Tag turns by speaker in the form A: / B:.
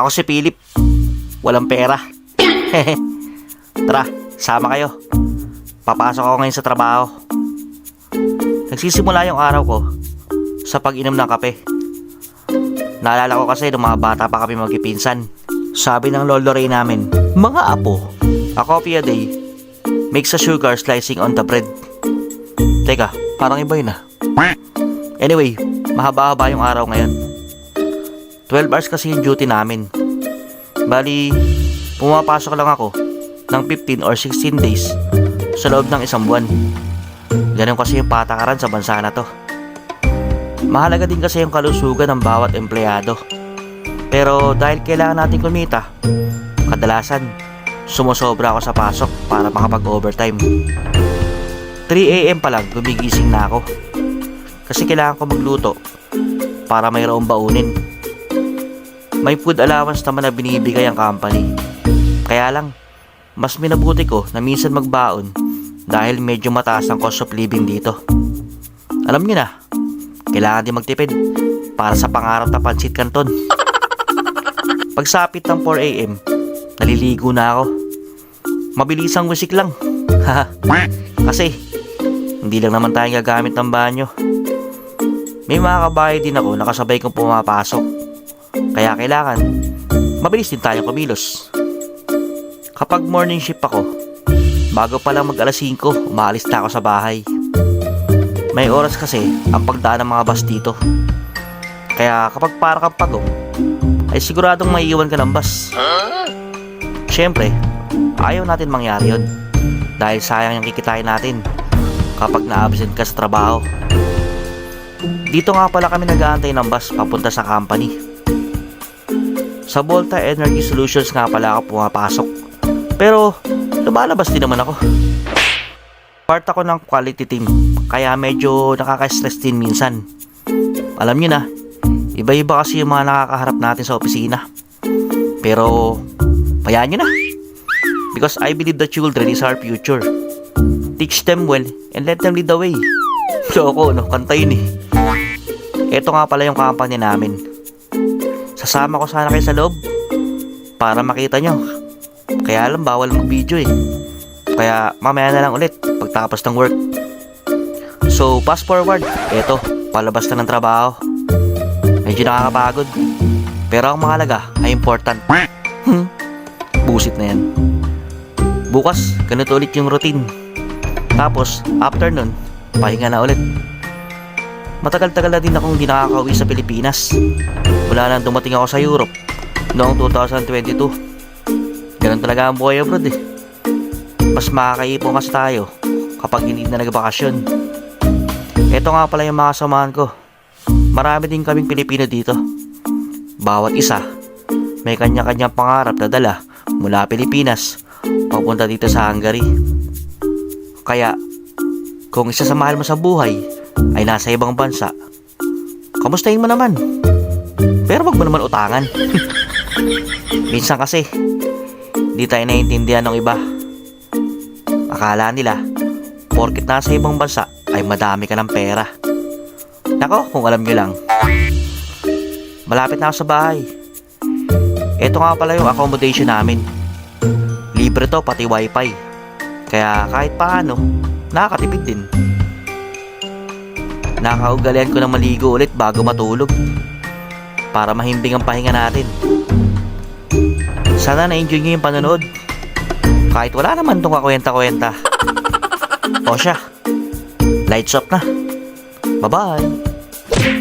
A: Ako si Philip. Walang pera. Tara, sama kayo. Papasok ako ngayon sa trabaho. Nagsisimula yung araw ko sa pag-inom ng kape. Naalala ko kasi nung mga bata pa kami magkipinsan. Sabi ng lolo Ray namin, Mga apo, a coffee a day makes a sugar slicing on the bread. Teka, parang iba yun ah. Anyway, mahaba-haba yung araw ngayon. 12 hours kasi yung duty namin. Bali, pumapasok lang ako ng 15 or 16 days sa loob ng isang buwan. Ganun kasi yung patakaran sa bansa na to. Mahalaga din kasi yung kalusugan ng bawat empleyado. Pero dahil kailangan natin kumita, kadalasan sumusobra ako sa pasok para makapag-overtime. 3am pa lang gumigising na ako. Kasi kailangan ko magluto para mayroong baunin. May food allowance naman na binibigay ang company. Kaya lang, mas minabuti ko na minsan magbaon dahil medyo mataas ang cost of living dito. Alam niyo na, kailangan din magtipid para sa pangarap na pansit canton. Pagsapit ng 4am, naliligo na ako. Mabilisang musik lang. Haha. Kasi, hindi lang naman tayo gagamit ng banyo. May mga kabahay din ako na kasabay kong pumapasok. Kaya kailangan, mabilis din tayong kumilos. Kapag morning shift ako, bago pa lang mag alas 5, umaalis na ako sa bahay. May oras kasi ang pagdaan ng mga bus dito. Kaya kapag para kang pagong, ay siguradong maiiwan ka ng bus. Siyempre, ayaw natin mangyari yun. Dahil sayang yung kikitain natin kapag na-absent ka sa trabaho. Dito nga pala kami nag-aantay ng bus papunta sa company. Sa Volta Energy Solutions nga pala ako pumapasok. Pero lumalabas din naman ako. Part ako ng quality team, kaya medyo nakaka-stress din minsan. Alam nyo na, iba-iba kasi yung mga nakakaharap natin sa opisina. Pero, payaan nyo na. Because I believe the children is our future. Teach them well and let them lead the way. Loko, no? Kanta yun eh. Ito nga pala yung company namin. Sasama ko sana kayo sa loob para makita nyo. Kaya alam, bawal mag-video eh. Kaya mamaya na lang ulit pagtapos ng work. So, fast forward. Eto, palabas na ng trabaho. Medyo nakakapagod. Pero ang mahalaga ay important. Hmm, busit na yan. Bukas, ganito ulit yung routine. Tapos, after nun, pahinga na ulit. Matagal-tagal na din akong hindi nakakauwi sa Pilipinas. Wala nang dumating ako sa Europe noong 2022. Ganun talaga ang buhay abroad eh. Mas makakaipon kasi tayo kapag hindi na nagbakasyon. Ito nga pala yung mga samahan ko. Marami din kaming Pilipino dito. Bawat isa, may kanya-kanyang pangarap na dala mula Pilipinas papunta dito sa Hungary. Kaya, kung isa sa mahal mo sa buhay ay nasa ibang bansa, kamustahin mo naman. Pero wag mo naman utangan. Minsan kasi, di tayo naiintindihan ng iba. Akala nila, porkit nasa ibang bansa ay madami ka ng pera. Nako, kung alam nyo lang. Malapit na ako sa bahay. Ito nga pala yung accommodation namin. Libre to, pati wifi. Kaya kahit paano, nakakatipid din. Nakaugalian ko na maligo ulit bago matulog. Para mahimbing ang pahinga natin. Sana na-enjoy nyo yung panonood. Kahit wala naman tong kakwenta-kwenta. O siya, lights off na. Bye-bye!